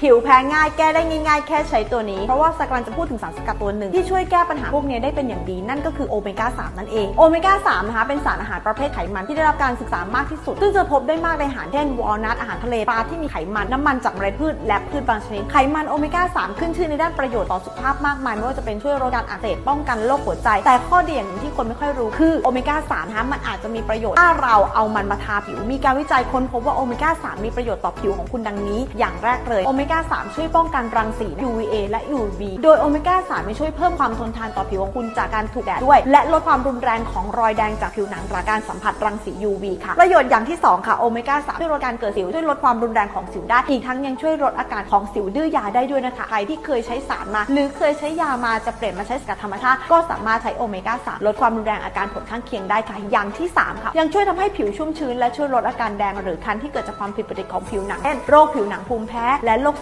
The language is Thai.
ผิวแพ้ง่ายแก้ได้ง่ายๆ แค่ใช้ตัวนี้ เพราะว่าสกรันจะพูดถึงสารสกัดตัวหนึ่ง ที่ช่วยแก้ปัญหาพวกนี้ได้เป็นอย่างดี นั่นก็คือโอเมก้า 3 นั่นเอง โอเมก้า 3 นะคะ เป็นสารอาหารประเภทไขมันที่ได้รับการศึกษามากที่สุด ซึ่งจะพบได้มากในอาหารเช่นวอลนัทอาหารทะเลปลาที่มีไขมัน น้ำมันจากเมล็ดพืชและพืชบางชนิดไขมันโอเมก้า 3 ขึ้นชื่อในด้านประโยชน์ต่อสุขภาพมากมายไม่ว่าจะเป็นช่วยลดการอักเสบป้องกันโรคหัวใจ แต่ข้อดีอย่างหนึงที่คนไม่ค่อยรู้คือโอเมก้า3นะคะมันอาจจะมีประโยชน์ถ้าเราเอามันมาทาผิวมีการวิจัยค้นพบว่าโอเมก้า3มีประโยชน์ต่อผิวของคุณดังนี้ อย่างแรกเลยโอเมก้า 3 ช่วยป้องกันรังสี UVA และ UV โดยโอเมก้า3จะช่วยเพิ่มความทนทานต่อผิวของคุณจากการถูกแดดด้วย และลดความรุนแรงของรอยแดงจากผิวหนังจากการสัมผัสรังสี UV ค่ะ ประโยชน์อย่างที่ 2 ค่ะโอเมก้า 3 ช่วยลดการเกิดสิวช่วยลดความรุนแรงของสิวได้ อีกทั้งยังช่วยลดอาการของสิวดื้อยาได้ด้วยนะคะ ใครที่เคยใช้สารมา หรือเคยใช้ยามาจะเปลี่ยนมาใช้สกัดธรรมชาติก็สามารถใช้โอเมก้า 3 ลดความรุนแรงอาการผลข้างเคียงได้ค่ะ อย่างที่ 3 ค่ะ ยังช่วยทำให้ผิวชุ่มชื้นและช่วยลดอาการแดงหรือคันที่เกิดจากความผิดปกติของผิวหนังเช่นโรคผิวหนังภูมิแพ้และโรค